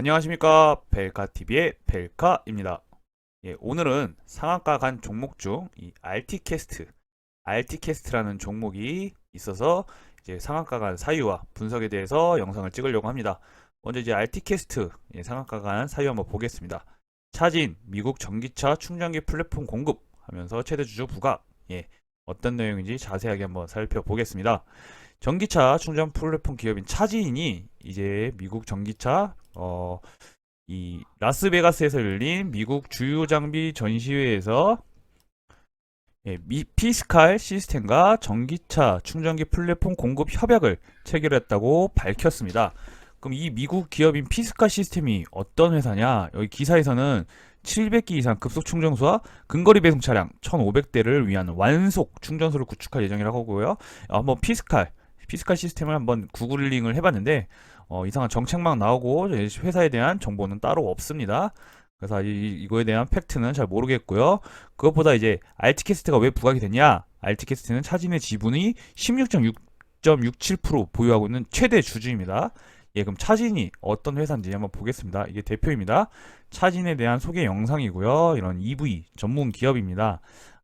안녕하십니까 벨카TV의 벨카입니다. 예, 오늘은 상한가 간 종목 중 이 RT캐스트, RT캐스트라는 종목이 있어서 이제 상한가 간 사유와 분석에 대해서 영상을 찍으려고 합니다. 먼저 이제 RT캐스트 예, 상한가 간 사유 한번 보겠습니다. 차진 미국 전기차 충전기 플랫폼 공급 하면서 최대 주주 부각 예, 어떤 내용인지 자세하게 한번 살펴보겠습니다. 전기차 충전 플랫폼 기업인 차진이 이제 미국 전기차 어, 이 라스베가스에서 열린 미국 주요 장비 전시회에서 예, 미, 피스칼 시스템과 전기차 충전기 플랫폼 공급 협약을 체결했다고 밝혔습니다. 그럼 이 미국 기업인 피스칼 시스템이 어떤 회사냐? 여기 기사에서는 700기 이상 급속 충전소와 근거리 배송 차량 1,500대를 위한 완속 충전소를 구축할 예정이라고 하고요. 어, 한번 피스칼 피스칼 시스템을 한번 구글링을 해봤는데 어, 이상한 정책만 나오고 회사에 대한 정보는 따로 없습니다. 그래서 이, 이거에 대한 팩트는 잘 모르겠고요. 그것보다 이제 알티캐스트가 왜 부각이 됐냐? 알티캐스트는 차진의 지분이 16.6.67% 보유하고 있는 최대 주주입니다. 예, 그럼 차진이 어떤 회사인지 한번 보겠습니다. 이게 대표입니다. 차진에 대한 소개 영상이고요. 이런 EV 전문 기업입니다.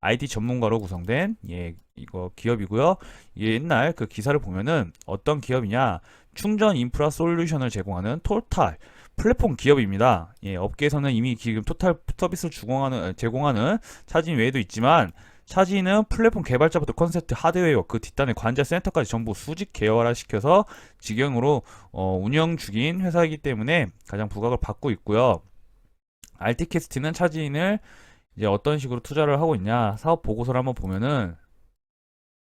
IT 전문가로 구성된 예, 이거 기업이고요. 옛날 그 기사를 보면은 어떤 기업이냐? 충전 인프라 솔루션을 제공하는 토탈 플랫폼 기업입니다. 예, 업계에서는 이미 지금 토탈 서비스를 제공하는, 제공하는 차진 외에도 있지만 차진은 플랫폼 개발자부터 컨셉트, 하드웨어, 그 뒷단의 관자 센터까지 전부 수직 계열화 시켜서 직영으로 어, 운영 중인 회사이기 때문에 가장 부각을 받고 있고요. 알티캐스트는 차진을 이제 어떤 식으로 투자를 하고 있냐? 사업 보고서를 한번 보면은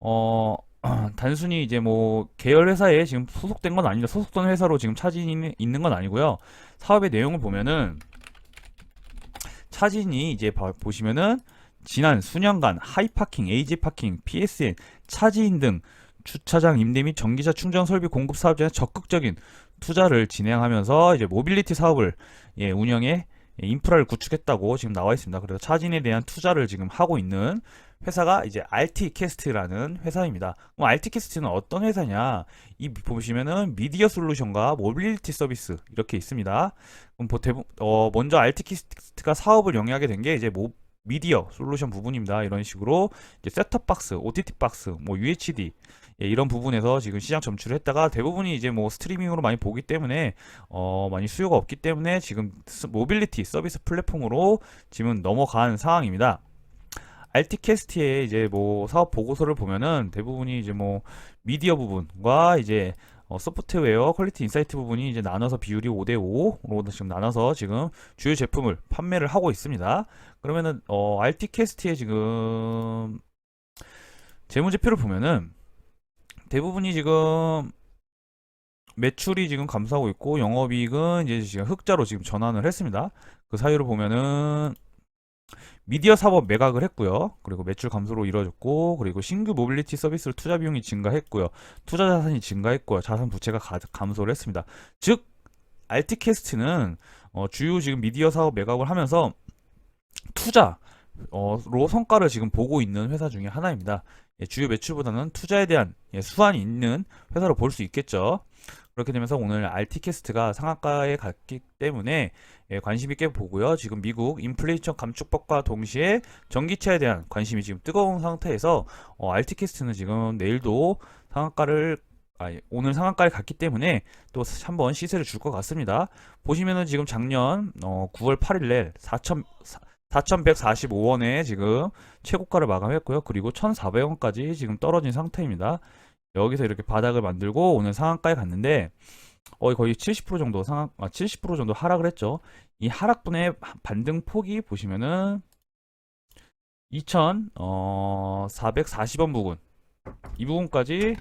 어 단순히 이제 뭐 계열 회사에 지금 소속된 건 아니다 소속된 회사로 지금 차진이 있는 건 아니고요. 사업의 내용을 보면은 차진이 이제 봐- 보시면은 지난 수년간 하이파킹, 에이지파킹, PSN, 차지인 등 주차장 임대 및 전기차 충전 설비 공급 사업에 적극적인 투자를 진행하면서 이제 모빌리티 사업을 예, 운영해 예, 인프라를 구축했다고 지금 나와 있습니다. 그래서 차진에 대한 투자를 지금 하고 있는 회사가 이제 RT캐스트라는 회사입니다. 그럼 RT캐스트는 어떤 회사냐? 이 보시면은 미디어 솔루션과 모빌리티 서비스 이렇게 있습니다. 그럼 보- 대부, 어, 먼저 RT캐스트가 사업을 영위하게 된 게 이제 모, 미디어 솔루션 부분입니다. 이런 식으로 이제 셋톱 박스, OTT 박스, 뭐 UHD 예, 이런 부분에서 지금 시장 점출을 했다가 대부분이 이제 뭐 스트리밍으로 많이 보기 때문에 어, 많이 수요가 없기 때문에 지금 스- 모빌리티 서비스 플랫폼으로 지금 넘어간 상황입니다. 알티캐스트의 이제 뭐 사업 보고서를 보면은 대부분이 이제 뭐 미디어 부분과 이제 어, 소프트웨어 퀄리티 인사이트 부분이 이제 나눠서 비율이 5대 5로 지금 나눠서 지금 주요 제품을 판매를 하고 있습니다. 그러면은 어, 알티캐스트의 지금 재무제표를 보면은 대부분이 지금 매출이 지금 감소하고 있고 영업이익은 이제 지금 흑자로 지금 전환을 했습니다. 그 사유를 보면은 미디어 사업 매각을 했고요. 그리고 매출 감소로 이루어졌고, 그리고 신규 모빌리티 서비스를 투자 비용이 증가했고요. 투자 자산이 증가했고요. 자산 부채가 가- 감소를 했습니다. 즉, 알티캐스트는 어, 주요 지금 미디어 사업 매각을 하면서 투자 로 성과를 지금 보고 있는 회사 중에 하나입니다. 예, 주요 매출보다는 투자에 대한 예, 수완이 있는 회사로 볼 수 있겠죠. 그렇게 되면서 오늘 RT캐스트가 상한가에 갔기 때문에 예, 관심 있게 보고요. 지금 미국 인플레이션 감축법과 동시에 전기차에 대한 관심이 지금 뜨거운 상태에서 어, RT캐스트는 지금 내일도 상한가를 아니, 오늘 상한가에 갔기 때문에 또 한번 시세를 줄 것 같습니다. 보시면은 지금 작년 어, 9월 8일에 4천 4,145원에 지금 최고가를 마감했고요. 그리고 1,400원까지 지금 떨어진 상태입니다. 여기서 이렇게 바닥을 만들고 오늘 상한가에 갔는데 어, 거의 70% 정도 상한 아, 70% 정도 하락을 했죠. 이 하락분의 반등 폭이 보시면은 2,440원 부근 이 부분까지